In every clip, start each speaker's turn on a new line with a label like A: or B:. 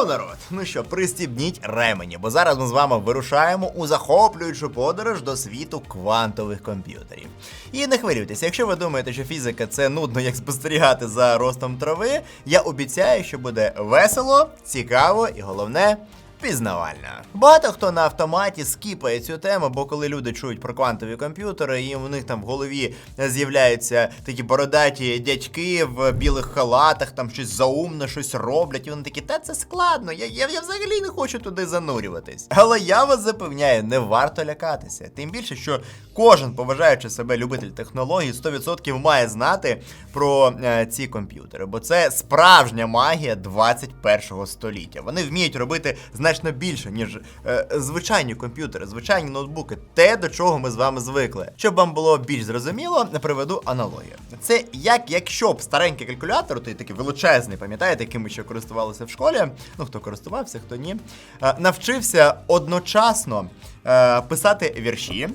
A: Йоу, народ! Ну що, пристібніть ремені, бо зараз ми з вами вирушаємо у захоплюючу подорож до світу квантових комп'ютерів. І не хвилюйтесь, якщо ви думаєте, що фізика це нудно як спостерігати за ростом трави, я обіцяю, що буде весело, цікаво і головне. Пізнавальна. Багато хто на автоматі скіпає цю тему, бо коли люди чують про квантові комп'ютери, і у них там в голові з'являються такі бородаті дядьки в білих халатах, там щось заумне, щось роблять, і вони такі, та це складно, я, я, я взагалі не хочу туди занурюватись. Але я вас запевняю, не варто лякатися. Тим більше, що кожен, поважаючи себе любитель технологій, 100% має знати про е, ці комп'ютери, бо це справжня магія 21 століття. Вони вміють робити значно більше, ніж е, звичайні комп'ютери, звичайні ноутбуки, те, до чого ми з вами звикли. Щоб вам було більш зрозуміло, приведу аналогію. Це як якщо б старенький калькулятор, той такий величезний, пам'ятаєте, яким ми ще користувалися в школі, ну хто користувався, хто ні, е, навчився одночасно е, писати вірші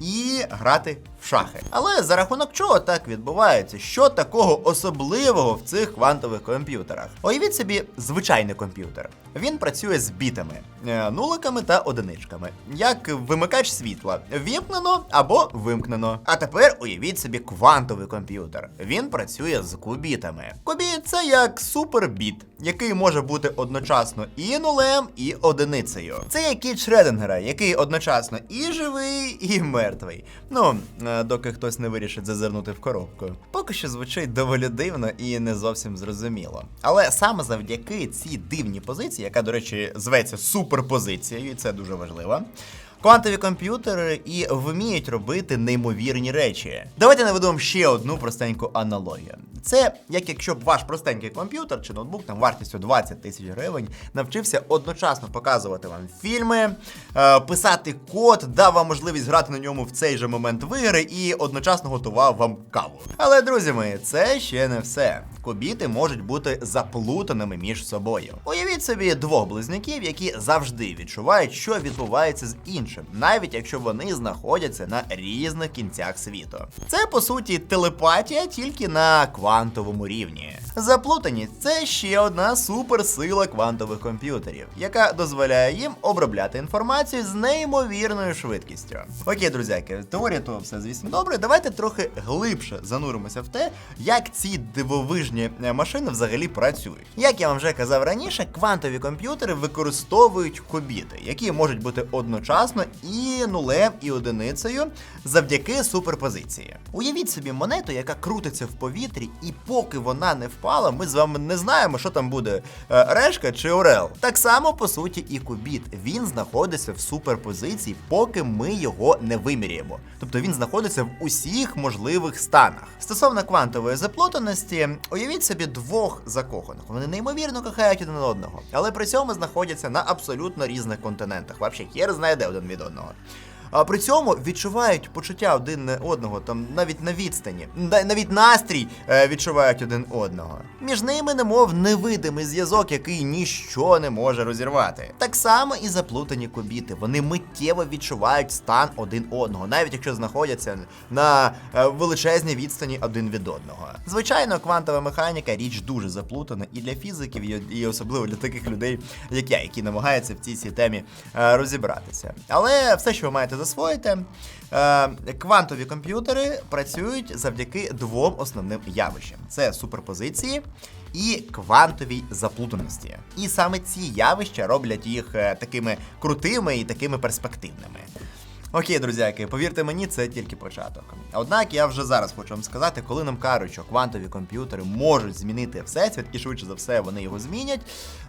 A: і грати в шахи. Але за рахунок чого так відбувається? Що такого особливого в цих квантових комп'ютерах? Уявіть собі звичайний комп'ютер. Він працює з бітами, е, нуликами та одиничками, як вимикач світла, вімкнено або вимкнено. А тепер уявіть собі квантовий комп'ютер. Він працює з кубітами. Кубіт це як супербіт, який може бути одночасно і нулем, і одиницею. Це як кіт Шредингера, який одночасно і живий, і мертвий. Ну, е, доки хтось не вирішить зазирнути в коробку. Поки що звучить доволі дивно і не зовсім зрозуміло. Але саме завдяки цій дивній позиції, яка, до речі, зветься суперпозицією, і це дуже важливо. Квантові комп'ютери і вміють робити неймовірні речі. Давайте наведу вам ще одну простеньку аналогію. Це як якщо б ваш простенький комп'ютер чи ноутбук там вартістю 20 тисяч гривень навчився одночасно показувати вам фільми, е, писати код, дав вам можливість грати на ньому в цей же момент в і одночасно готував вам каву. Але друзі мої, це ще не все. Кубіти можуть бути заплутаними між собою. Уявіть собі двох близнюків, які завжди відчувають, що відбувається з іншим, навіть якщо вони знаходяться на різних кінцях світу. Це по суті телепатія тільки на квантовому рівні. Заплутаність це ще одна суперсила квантових комп'ютерів, яка дозволяє їм обробляти інформацію з неймовірною швидкістю. Окей, друзяки, теорія то все, звісно, добре. Давайте трохи глибше зануримося в те, як ці дивовижні е, машини взагалі працюють. Як я вам вже казав раніше, квантові комп'ютери використовують кубіти, які можуть бути одночасно і нулем, і одиницею завдяки суперпозиції. Уявіть собі монету, яка крутиться в повітрі, і поки вона не впала, ми з вами не знаємо, що там буде е, решка чи орел. Так само, по суті, і кубіт. Він знаходиться в суперпозиції, поки ми його не виміряємо. Тобто він знаходиться в усіх можливих станах. Стосовно квантової заплутаності, уявіть собі двох закоханих. Вони неймовірно кохають один одного, але при цьому знаходяться на абсолютно різних континентах. Взагалі, хер знає де один від одного. А при цьому відчувають почуття один одного, там навіть на відстані, навіть настрій е, відчувають один одного. Між ними, немов невидимий зв'язок, який ніщо не може розірвати. Так само і заплутані кубіти. Вони миттєво відчувають стан один одного, навіть якщо знаходяться на е, величезній відстані один від одного. Звичайно, квантова механіка річ дуже заплутана і для фізиків, і особливо для таких людей, як я, які намагаються в цій цій темі е, розібратися. Але все, що ви маєте засвоїти, е, квантові комп'ютери працюють завдяки двом основним явищам: це суперпозиції. І квантовій заплутаності. І саме ці явища роблять їх е, такими крутими і такими перспективними. Окей, друзяки, повірте мені, це тільки початок. Однак я вже зараз хочу вам сказати, коли нам кажуть, що квантові комп'ютери можуть змінити всесвіт, і швидше за все вони його змінять,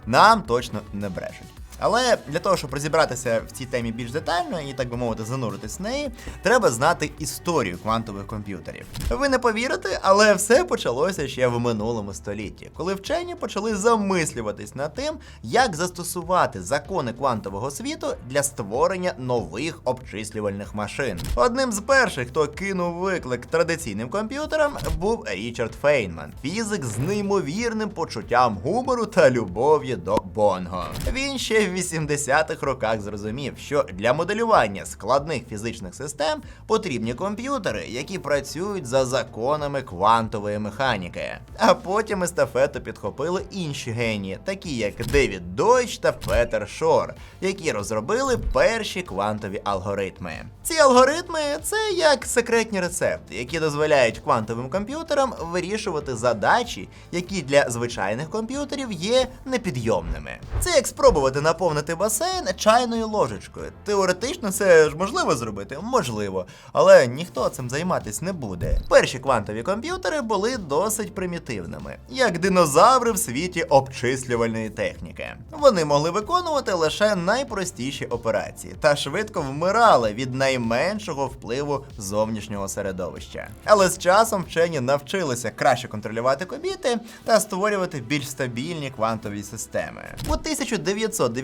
A: нам точно не брешуть. Але для того, щоб розібратися в цій темі більш детально і, так би мовити, зануритись в неї, треба знати історію квантових комп'ютерів. Ви не повірите, але все почалося ще в минулому столітті, коли вчені почали замислюватись над тим, як застосувати закони квантового світу для створення нових обчислювальних машин. Одним з перших, хто кинув виклик традиційним комп'ютерам, був Річард Фейнман, фізик з неймовірним почуттям гумору та любов'ю до Бонго. Він ще в 80-х роках зрозумів, що для моделювання складних фізичних систем потрібні комп'ютери, які працюють за законами квантової механіки. А потім естафету підхопили інші генії, такі як Девід Дойч та Петер Шор, які розробили перші квантові алгоритми. Ці алгоритми це як секретні рецепти, які дозволяють квантовим комп'ютерам вирішувати задачі, які для звичайних комп'ютерів є непідйомними. Це як спробувати наповнити басейн чайною ложечкою. Теоретично це ж можливо зробити, можливо, але ніхто цим займатись не буде. Перші квантові комп'ютери були досить примітивними, як динозаври в світі обчислювальної техніки. Вони могли виконувати лише найпростіші операції та швидко вмирали від найменшого впливу зовнішнього середовища. Але з часом вчені навчилися краще контролювати кобіти та створювати більш стабільні квантові системи. У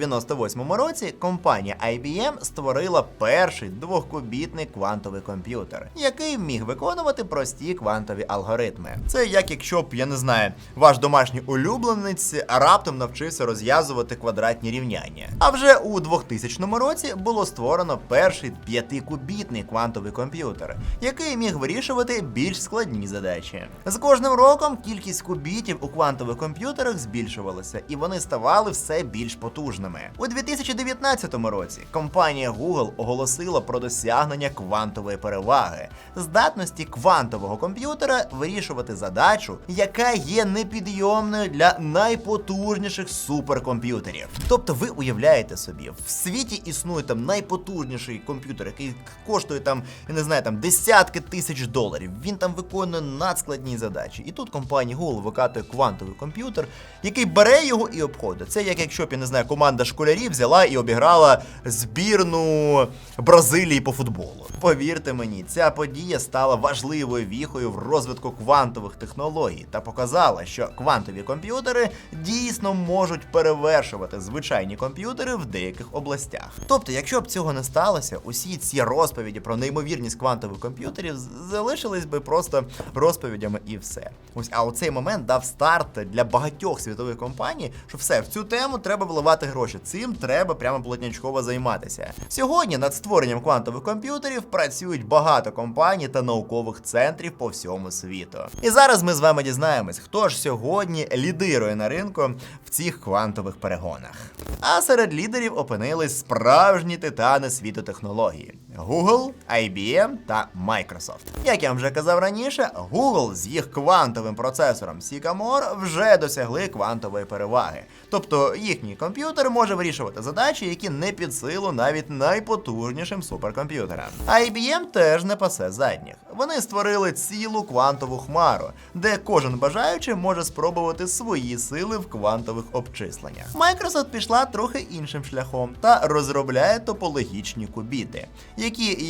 A: 1998 році компанія IBM створила перший двохкубітний квантовий комп'ютер, який міг виконувати прості квантові алгоритми. Це як якщо б, я не знаю, ваш домашній улюбленець раптом навчився розв'язувати квадратні рівняння. А вже у 2000 році було створено перший п'ятикубітний квантовий комп'ютер, який міг вирішувати більш складні задачі. З кожним роком кількість кубітів у квантових комп'ютерах збільшувалася, і вони ставали все більш потужними. У 2019 році компанія Google оголосила про досягнення квантової переваги, здатності квантового комп'ютера вирішувати задачу, яка є непідйомною для найпотужніших суперкомп'ютерів. Тобто ви уявляєте собі, в світі існує там найпотужніший комп'ютер, який коштує там, я не знаю, там десятки тисяч доларів. Він там виконує надскладні задачі. І тут компанія Google викатує квантовий комп'ютер, який бере його і обходить. Це як якщо б, я не знаю, команда школярів взяла і обіграла збірну Бразилії по футболу. Повірте мені, ця подія стала важливою віхою в розвитку квантових технологій та показала, що квантові комп'ютери дійсно можуть перевершувати звичайні комп'ютери в деяких областях. Тобто, якщо б цього не сталося, усі ці розповіді про неймовірність квантових комп'ютерів залишились би просто розповідями і все. Ось а у цей момент дав старт для багатьох світових компаній, що все в цю тему треба вливати гроші. Цим треба прямо плотнячково займатися. Сьогодні над створенням квантових комп'ютерів працюють багато компаній та наукових центрів по всьому світу. І зараз ми з вами дізнаємось, хто ж сьогодні лідирує на ринку в цих квантових перегонах. А серед лідерів опинились справжні титани світу технології: Google, IBM та Microsoft. Як я вже казав раніше, Google з їх квантовим процесором Sycamore вже досягли квантової переваги. Тобто їхній комп'ютер може вирішувати задачі, які не під силу навіть найпотужнішим суперкомп'ютерам. IBM теж не пасе задніх. Вони створили цілу квантову хмару, де кожен бажаючий може спробувати свої сили в квантових обчисленнях. Microsoft пішла трохи іншим шляхом та розробляє топологічні кубіти,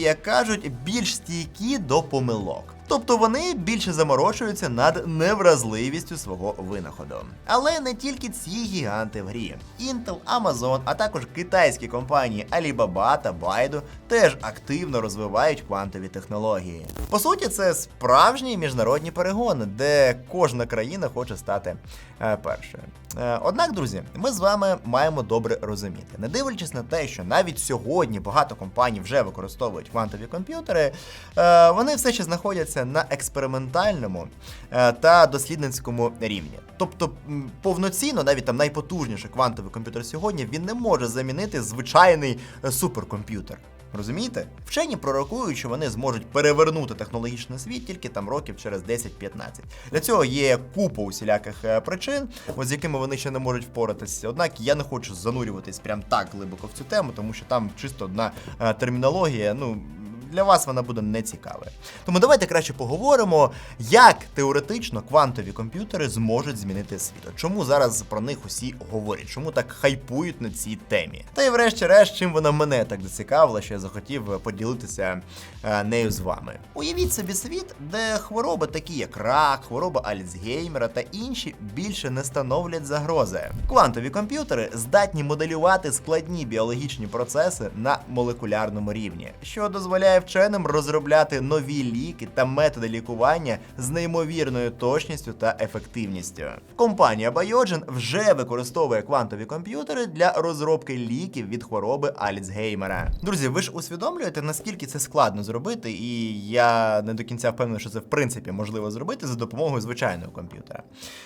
A: як кажуть, більш стійкі до помилок. Тобто вони більше заморочуються над невразливістю свого винаходу. Але не тільки ці гіганти в грі. Intel, Amazon, а також китайські компанії Alibaba та Baidu теж активно розвивають квантові технології. По суті, це справжні міжнародні перегони, де кожна країна хоче стати е, першою. Е, однак, друзі, ми з вами маємо добре розуміти, не дивлячись на те, що навіть сьогодні багато компаній вже використовують квантові комп'ютери, е, вони все ще знаходяться на експериментальному е, та дослідницькому рівні. Тобто повноцінно, навіть там найпотужніший квантовий комп'ютер сьогодні, він не може замінити звичайний е, суперкомп'ютер. Розумієте? Вчені пророкують, що вони зможуть перевернути технологічний світ тільки там років через 10-15. Для цього є купа усіляких е, причин, з якими вони ще не можуть впоратися. Однак я не хочу занурюватись прям так глибоко в цю тему, тому що там чисто одна термінологія. Ну для вас вона буде нецікавою. Тому давайте краще поговоримо, як теоретично квантові комп'ютери зможуть змінити світ. Чому зараз про них усі говорять? Чому так хайпують на цій темі? Та й врешті-решт, чим вона мене так зацікавила, що я захотів поділитися е, нею з вами. Уявіть собі світ, де хвороби, такі як рак, хвороба Альцгеймера та інші більше не становлять загрози. Квантові комп'ютери здатні моделювати складні біологічні процеси на молекулярному рівні, що дозволяє допомагає вченим розробляти нові ліки та методи лікування з неймовірною точністю та ефективністю. Компанія Biogen вже використовує квантові комп'ютери для розробки ліків від хвороби Альцгеймера. Друзі, ви ж усвідомлюєте, наскільки це складно зробити, і я не до кінця впевнений, що це в принципі можливо зробити за допомогою звичайного комп'ютера.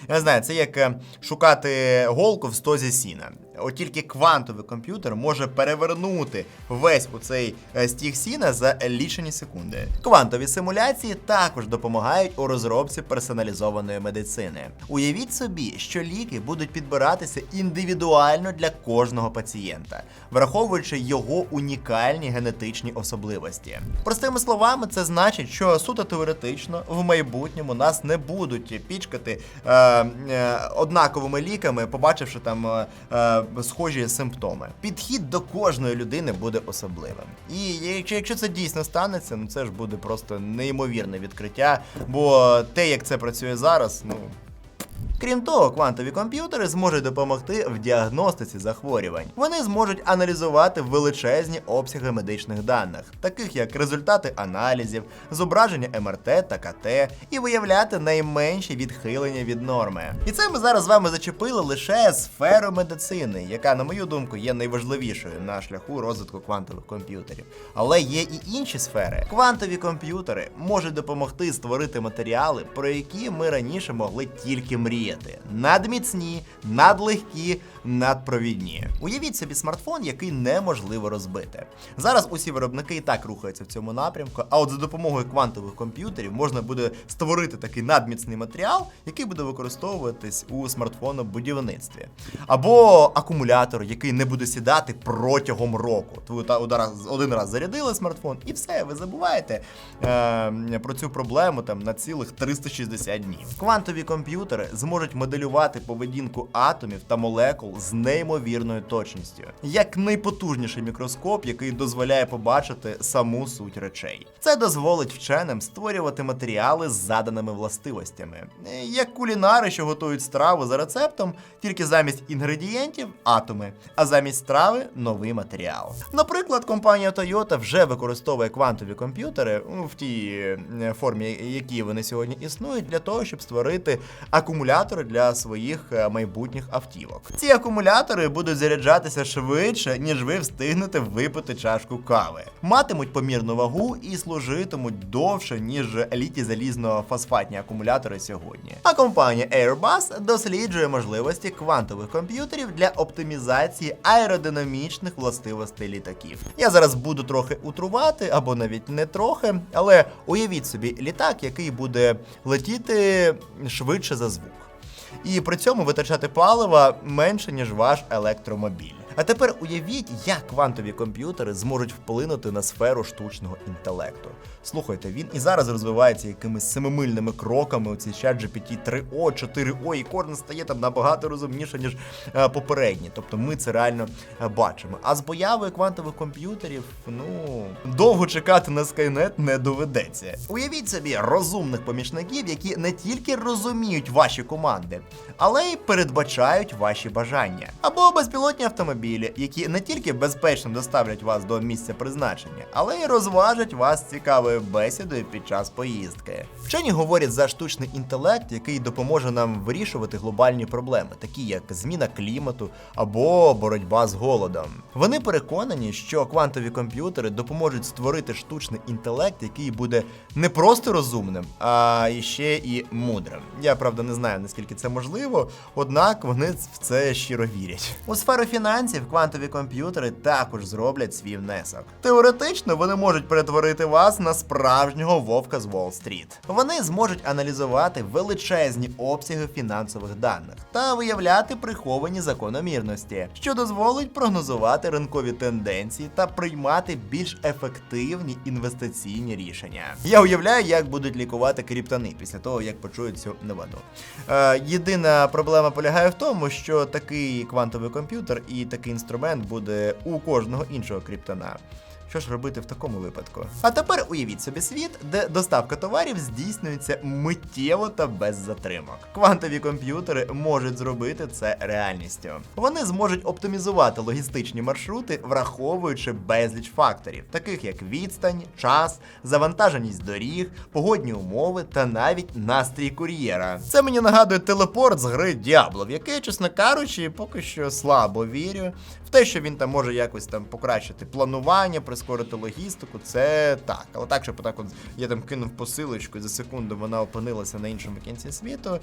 A: Я не знаю, це як е, шукати голку в стозі сіна. От тільки квантовий комп'ютер може перевернути весь у цей е, стіг сіна за лічені секунди. Квантові симуляції також допомагають у розробці персоналізованої медицини. Уявіть собі, що ліки будуть підбиратися індивідуально для кожного пацієнта, враховуючи його унікальні генетичні особливості. Простими словами, це значить, що суто теоретично в майбутньому нас не будуть пічкати е, е, однаковими ліками, побачивши там е, е, схожі симптоми. Підхід до кожної людини буде особливим. І якщо, якщо це дійсно станеться, ну це ж буде просто неймовірне відкриття. Бо те, як це працює зараз, ну. Крім того, квантові комп'ютери зможуть допомогти в діагностиці захворювань. Вони зможуть аналізувати величезні обсяги медичних даних, таких як результати аналізів, зображення МРТ та КТ, і виявляти найменші відхилення від норми. І це ми зараз з вами зачепили лише сферу медицини, яка, на мою думку, є найважливішою на шляху розвитку квантових комп'ютерів. Але є і інші сфери. Квантові комп'ютери можуть допомогти створити матеріали, про які ми раніше могли тільки мріяти. Надміцні, надлегкі, надпровідні. Уявіть собі смартфон, який неможливо розбити. Зараз усі виробники і так рухаються в цьому напрямку, а от за допомогою квантових комп'ютерів можна буде створити такий надміцний матеріал, який буде використовуватись у смартфонобудівництві. Або акумулятор, який не буде сідати протягом року. Ви та- один раз- один раз зарядили смартфон, і все, ви забуваєте е, про цю проблему там на цілих 360 днів. Квантові комп'ютери зможуть моделювати поведінку атомів та молекул з неймовірною точністю, як найпотужніший мікроскоп, який дозволяє побачити саму суть речей. Це дозволить вченим створювати матеріали з заданими властивостями, як кулінари, що готують страву за рецептом, тільки замість інгредієнтів атоми, а замість страви новий матеріал. Наприклад, компанія Toyota вже використовує квантові комп'ютери ну, в тій е, формі, які вони сьогодні існують, для того, щоб створити акумулятори для своїх е, майбутніх автівок. Ці акумулятори будуть заряджатися швидше, ніж ви встигнете випити чашку кави. Матимуть помірну вагу і служитимуть довше, ніж літі залізно-фосфатні акумулятори сьогодні. А компанія Airbus досліджує можливості квантових комп'ютерів для оптимізації аеродинамічних властивостей літаків. Я зараз буду трохи утрувати, або навіть не трохи, але уявіть собі літак, який буде летіти швидше за звук. І при цьому витрачати палива менше, ніж ваш електромобіль. А тепер уявіть, як квантові комп'ютери зможуть вплинути на сферу штучного інтелекту. Слухайте, він і зараз розвивається якимись семимильними кроками. Оці чат GPT 3O, 4O, і кожен стає там набагато розумніше, ніж е, попередні. Тобто ми це реально е, бачимо. А з появою квантових комп'ютерів, ну довго чекати на Skynet не доведеться. Уявіть собі розумних помічників, які не тільки розуміють ваші команди, але й передбачають ваші бажання. Або безпілотні автомобілі, які не тільки безпечно доставлять вас до місця призначення, але й розважать вас цікавою бесідою під час поїздки. Вчені говорять за штучний інтелект, який допоможе нам вирішувати глобальні проблеми, такі як зміна клімату або боротьба з голодом. Вони переконані, що квантові комп'ютери допоможуть створити штучний інтелект, який буде не просто розумним, а ще і мудрим. Я правда не знаю наскільки це можливо, однак вони в це щиро вірять. У сферу фінансів квантові комп'ютери також зроблять свій внесок. Теоретично вони можуть перетворити вас на справжнього вовка з Уолл-стріт. Вони зможуть аналізувати величезні обсяги фінансових даних та виявляти приховані закономірності, що дозволить прогнозувати ринкові тенденції та приймати більш ефективні інвестиційні рішення. Я уявляю, як будуть лікувати криптони після того, як почують цю новину. Е, єдина проблема полягає в тому, що такий квантовий комп'ютер і такий інструмент буде у кожного іншого криптона. Що ж робити в такому випадку? А тепер уявіть собі світ, де доставка товарів здійснюється миттєво та без затримок. Квантові комп'ютери можуть зробити це реальністю. Вони зможуть оптимізувати логістичні маршрути, враховуючи безліч факторів, таких як відстань, час, завантаженість доріг, погодні умови та навіть настрій кур'єра. Це мені нагадує телепорт з гри Diablo, в який, чесно кажучи, поки що слабо вірю. В те, що він там може якось там покращити планування, логістику, це так. Але так, щоб так от я там кинув посилочку і за секунду вона опинилася на іншому кінці світу.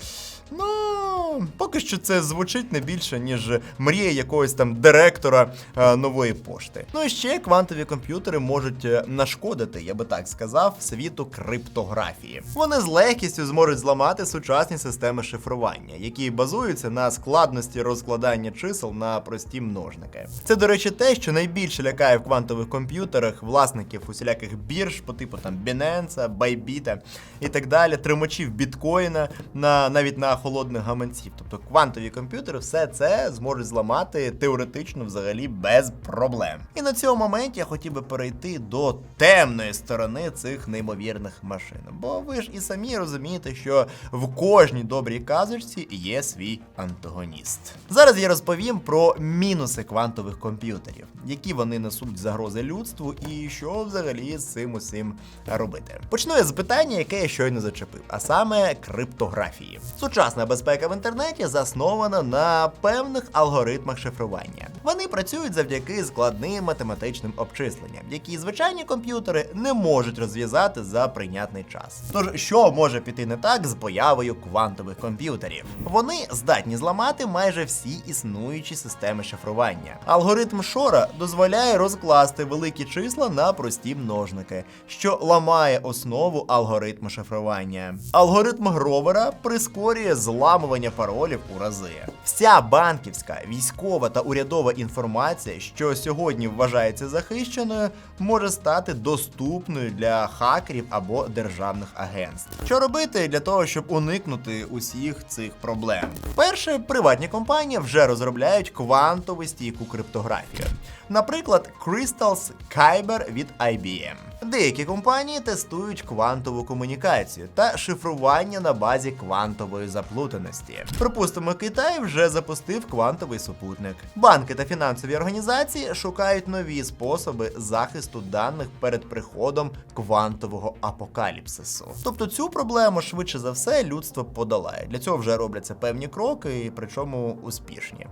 A: Ну, поки що це звучить не більше, ніж мрія якогось там директора е, нової пошти. Ну і ще квантові комп'ютери можуть е, нашкодити, я би так сказав, світу криптографії. Вони з легкістю зможуть зламати сучасні системи шифрування, які базуються на складності розкладання чисел на прості множники. Це, до речі, те, що найбільше лякає в квантових комп'ютерах власників усіляких бірж по типу там Binance, Bybit і так далі, тримачів біткоїна на навіть на холодних гаманців. Тобто квантові комп'ютери все це зможуть зламати теоретично взагалі без проблем. І на цьому моменті я хотів би перейти до темної сторони цих неймовірних машин. Бо ви ж і самі розумієте, що в кожній добрій казочці є свій антагоніст. Зараз я розповім про мінуси квантових комп'ютерів, які вони несуть загрози людству, і що взагалі з цим усім робити. Почну я з питання, яке я щойно зачепив, а саме криптографії. Сучасна безпека в інтернеті заснована на певних алгоритмах шифрування. Вони працюють завдяки складним математичним обчисленням, які звичайні комп'ютери не можуть розв'язати за прийнятний час. Тож, що може піти не так з появою квантових комп'ютерів? Вони здатні зламати майже всі існуючі системи шифрування. Алгоритм Шора дозволяє розкласти великі числа на прості множники, що ламає основу алгоритму шифрування. Алгоритм Гровера прискорює зламування паролів у рази. Вся банківська, військова та урядова інформація, що сьогодні вважається захищеною, може стати доступною для хакерів або державних агентств. Що робити для того, щоб уникнути усіх цих проблем? Перше, приватні компанії вже розробляють квантову стійку криптографію. Наприклад, Crystals Kyber від IBM. Деякі компанії тестують квантову комунікацію та шифрування на базі квантової заплутаності. Припустимо, Китай вже запустив квантовий супутник. Банки та фінансові організації шукають нові способи захисту даних перед приходом квантового апокаліпсису. Тобто цю проблему швидше за все людство подолає. Для цього вже робляться певні кроки, причому успішні.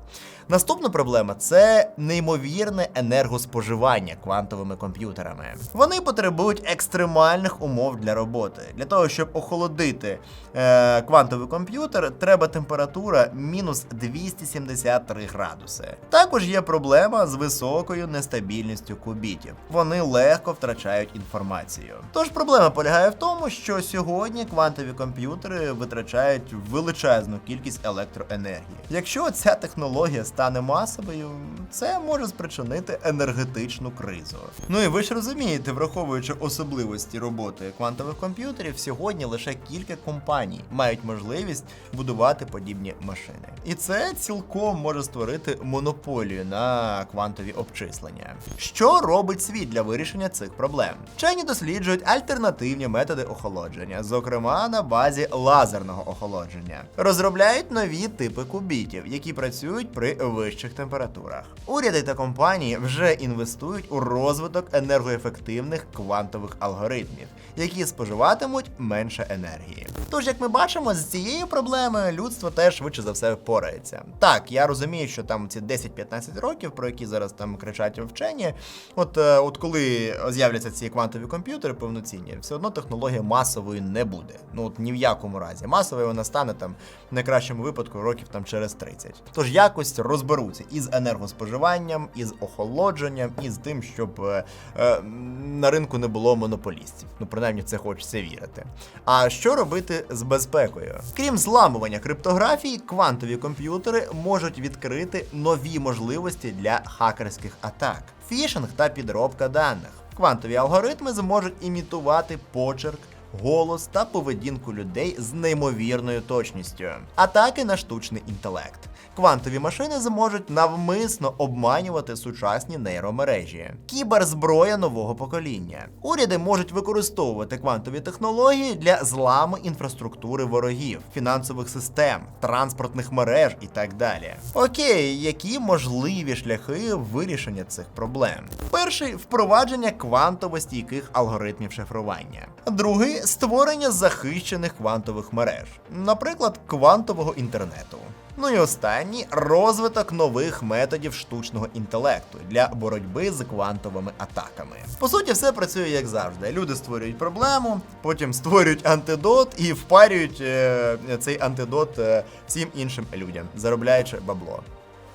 A: Наступна проблема це неймовірне енергоспоживання квантовими комп'ютерами. Вони потребують екстремальних умов для роботи. Для того, щоб охолодити е, квантовий комп'ютер, треба температура мінус 273 градуси. Також є проблема з високою нестабільністю кубітів. Вони легко втрачають інформацію. Тож проблема полягає в тому, що сьогодні квантові комп'ютери витрачають величезну кількість електроенергії. Якщо ця технологія стане масовою, це може спричинити енергетичну кризу. Ну і ви ж розумієте, враховуючи особливості роботи квантових комп'ютерів, сьогодні лише кілька компаній мають можливість будувати подібні машини. І це цілком може створити монополію на квантові обчислення. Що робить світ для вирішення цих проблем? Вчені досліджують альтернативні методи охолодження, зокрема на базі лазерного охолодження. Розробляють нові типи кубітів, які працюють при вищих температурах. Уряди та компанії вже інвестують у розвиток енергоефективних квантових алгоритмів, які споживатимуть менше енергії. Тож, як ми бачимо, з цією проблемою людство теж швидше за все впорається. Так, я розумію, що там ці 10-15 років, про які зараз там кричать вчені, от, е, от коли з'являться ці квантові комп'ютери повноцінні, все одно технологія масовою не буде. Ну от ні в якому разі. Масовою вона стане там в найкращому випадку років там через 30. Тож якось розберуться із енергоспоживанням, із охолодженням, і з тим, щоб е, е, на ринку не було монополістів. Ну, принаймні, це хочеться вірити. А що робити з безпекою? Крім зламування криптографії, квантові комп'ютери можуть відкрити нові можливості для хакерських атак, фішинг та підробка даних. Квантові алгоритми зможуть імітувати почерк, голос та поведінку людей з неймовірною точністю, атаки на штучний інтелект. Квантові машини зможуть навмисно обманювати сучасні нейромережі, кіберзброя нового покоління. Уряди можуть використовувати квантові технології для зламу інфраструктури ворогів, фінансових систем, транспортних мереж і так далі. Окей, які можливі шляхи вирішення цих проблем? Перший впровадження квантово стійких алгоритмів шифрування. Другий створення захищених квантових мереж, наприклад, квантового інтернету. Ну і останній розвиток нових методів штучного інтелекту для боротьби з квантовими атаками. По суті, все працює як завжди. Люди створюють проблему, потім створюють антидот і впарюють е, цей антидот е, всім іншим людям, заробляючи бабло.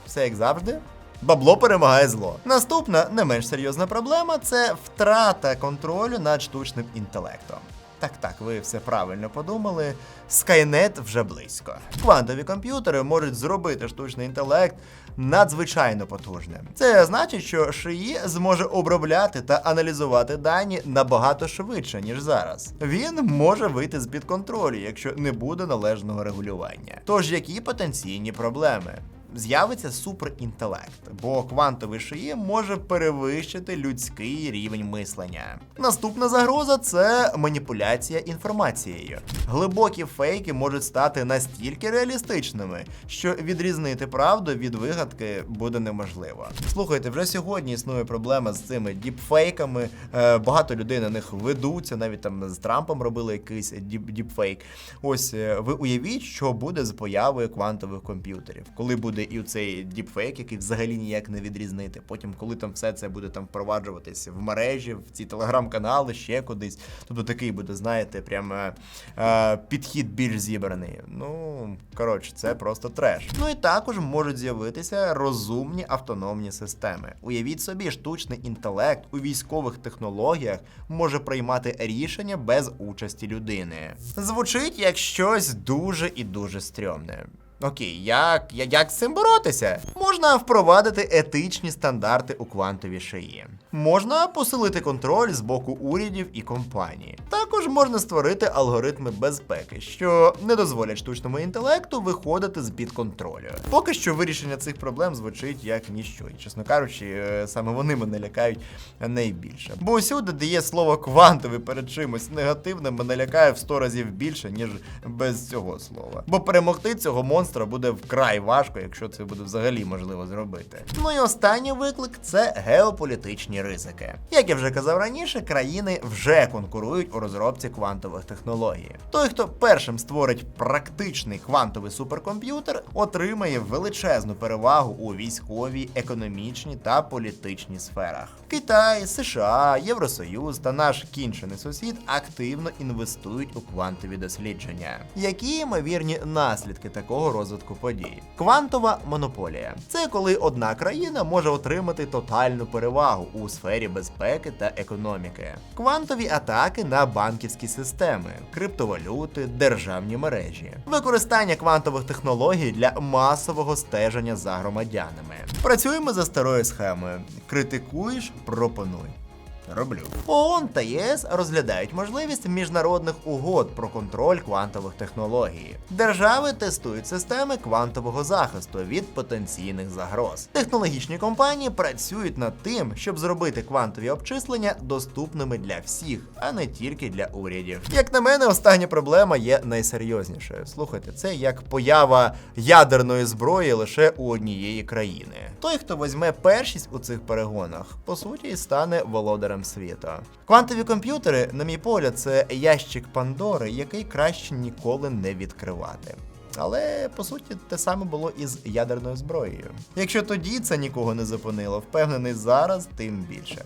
A: Все як завжди. Бабло перемагає зло. Наступна не менш серйозна проблема це втрата контролю над штучним інтелектом. Так, так, ви все правильно подумали. Скайнет вже близько. Квантові комп'ютери можуть зробити штучний інтелект надзвичайно потужним. Це значить, що шиї зможе обробляти та аналізувати дані набагато швидше, ніж зараз. Він може вийти з під контролю, якщо не буде належного регулювання. Тож які потенційні проблеми? З'явиться суперінтелект, бо квантовий шиї може перевищити людський рівень мислення. Наступна загроза це маніпуляція інформацією. Глибокі фейки можуть стати настільки реалістичними, що відрізнити правду від вигадки буде неможливо. Слухайте, вже сьогодні існує проблема з цими діпфейками. Е, Багато людей на них ведуться, навіть там з Трампом робили якийсь діп діпфейк. Ось е, ви уявіть, що буде з появою квантових комп'ютерів, коли буде і цей діпфейк, який взагалі ніяк не відрізнити. Потім, коли там все це буде там впроваджуватись в мережі, в ці телеграм-канали, ще кудись. Тобто такий буде, знаєте, прям е, е, підхід більш зібраний. Ну коротше, це просто треш. Ну і також можуть з'явитися розумні автономні системи. Уявіть собі, штучний інтелект у військових технологіях може приймати рішення без участі людини. Звучить як щось дуже і дуже стрьомне. Окей, як, як, як з цим боротися? Можна впровадити етичні стандарти у квантовій шиї. Можна посилити контроль з боку урядів і компаній. Також можна створити алгоритми безпеки, що не дозволять штучному інтелекту виходити з під контролю. Поки що вирішення цих проблем звучить як ніщо. І, чесно кажучи, е, саме вони мене лякають найбільше. Бо усюди, де є слово квантовий перед чимось негативним, мене лякає в 100 разів більше, ніж без цього слова. Бо перемогти цього монстра буде вкрай важко, якщо це буде взагалі можливо зробити. Ну і останній виклик це геополітичні ризики. Як я вже казав раніше, країни вже конкурують у розробці квантових технологій. Той, хто першим створить практичний квантовий суперкомп'ютер, отримає величезну перевагу у військовій, економічній та політичній сферах. Китай, США, Євросоюз та наш кінчений сусід активно інвестують у квантові дослідження. Які ймовірні наслідки такого розвитку подій? Квантова монополія це коли одна країна може отримати тотальну перевагу у сфері безпеки та економіки. Квантові атаки на банківські системи, криптовалюти, державні мережі, використання квантових технологій для масового стеження за громадянами. Працюємо за старою схемою: критикуєш, пропонуй. Роблю. ООН та ЄС розглядають можливість міжнародних угод про контроль квантових технологій. Держави тестують системи квантового захисту від потенційних загроз. Технологічні компанії працюють над тим, щоб зробити квантові обчислення доступними для всіх, а не тільки для урядів. Як на мене, остання проблема є найсерйознішою. Слухайте, це як поява ядерної зброї лише у однієї країни. Той, хто візьме першість у цих перегонах, по суті, стане володарем світу. Квантові комп'ютери, на мій погляд, це ящик Пандори, який краще ніколи не відкривати. Але по суті те саме було і з ядерною зброєю. Якщо тоді це нікого не зупинило, впевнений зараз, тим більше.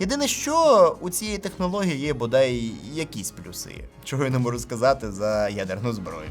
A: Єдине, що у цієї технології є бодай якісь плюси, чого я не можу сказати за ядерну зброю.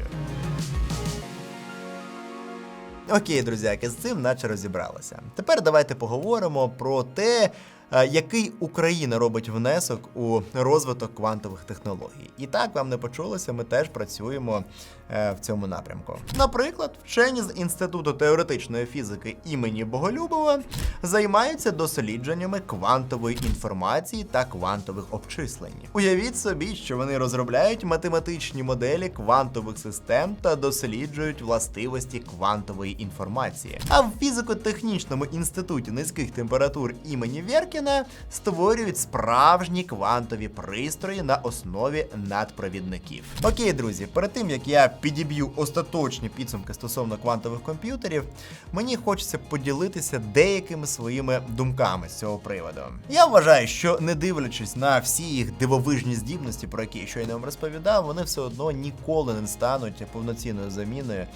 A: Окей, друзяки, з цим наче розібралися. Тепер давайте поговоримо про те, який Україна робить внесок у розвиток квантових технологій. І так вам не почулося, ми теж працюємо е, в цьому напрямку. Наприклад, вчені з Інституту теоретичної фізики імені Боголюбова займаються дослідженнями квантової інформації та квантових обчислень. Уявіть собі, що вони розробляють математичні моделі квантових систем та досліджують властивості квантової інформації. А в фізико-технічному інституті низьких температур імені Веркіна створюють справжні квантові пристрої на основі надпровідників. Окей, друзі, перед тим як я підіб'ю остаточні підсумки стосовно квантових комп'ютерів, мені хочеться поділитися деякими своїми думками з цього приводу. Я вважаю, що не дивлячись на всі їх дивовижні здібності, про які я щойно вам розповідав, вони все одно ніколи не стануть повноцінною заміною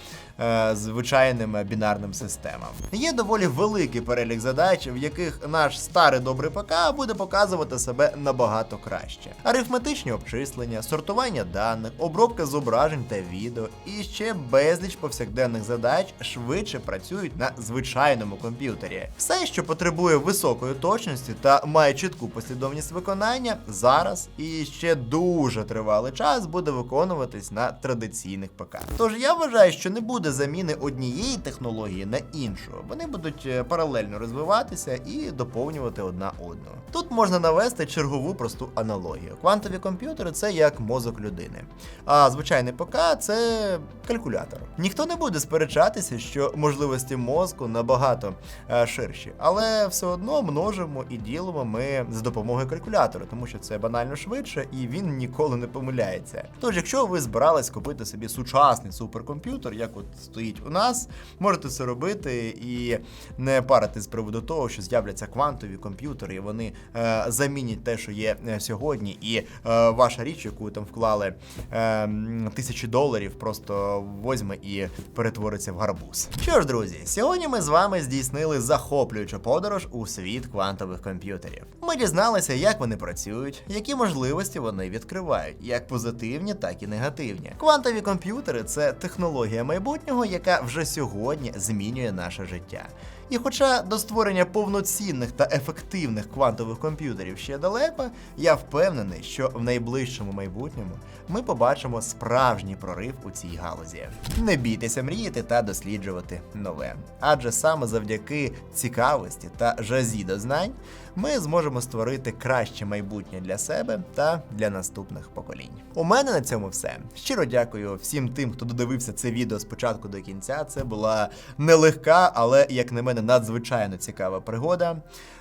A: звичайним е, бінарним системам. Є доволі великий перелік задач, в яких наш старий добрий ПК буде показувати себе набагато краще. Арифметичні обчислення, сортування даних, обробка зображень та відео і ще безліч повсякденних задач швидше працюють на звичайному комп'ютері. Все, що потребує високої точності та має чітку послідовність виконання, зараз і ще дуже тривалий час буде виконуватись на традиційних ПК. Тож я вважаю, що не буде заміни однієї технології на іншу. Вони будуть е, паралельно розвиватися і доповнювати одна одну. Тут можна навести чергову просту аналогію. Квантові комп'ютери це як мозок людини, а звичайний ПК це калькулятор. Ніхто не буде сперечатися, що можливості мозку набагато е, ширші, але все одно множимо і ділимо ми за допомогою калькулятора, тому що це банально швидше і він ніколи не помиляється. Тож, якщо ви збирались купити собі сучасний суперкомп'ютер, як от стоїть у нас, можете це робити і не парити з приводу того, що з'являться квантові комп'ютери, і вони е, замінять те, що є е, сьогодні, і е, ваша річ, яку там вклали е, тисячі доларів, просто возьме і перетвориться в гарбуз. Що ж, друзі, сьогодні ми з вами здійснили захоплюючу подорож у світ квантових комп'ютерів. Ми дізналися, як вони працюють, які можливості вони відкривають, як позитивні, так і негативні. Квантові комп'ютери це технологія майбутнього, яка вже сьогодні змінює наше життя. І хоча до створення повноцінних та ефективних квантових комп'ютерів ще далеко, я впевнений, що в найближчому майбутньому ми побачимо справжній прорив у цій галузі. Не бійтеся мріяти та досліджувати нове. Адже саме завдяки цікавості та жазі до знань ми зможемо створити краще майбутнє для себе та для наступних поколінь. У мене на цьому все. Щиро дякую всім тим, хто додивився це відео спочатку до кінця. Це була нелегка, але, як на мене, надзвичайно цікава пригода.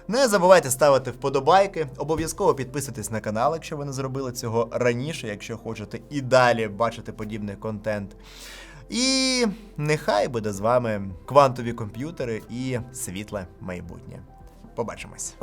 A: Не забувайте ставити вподобайки, обов'язково підписуйтесь на канал, якщо ви не зробили цього раніше, якщо хочете і далі бачити подібний контент. І нехай буде з вами квантові комп'ютери і світле майбутнє. Побачимось.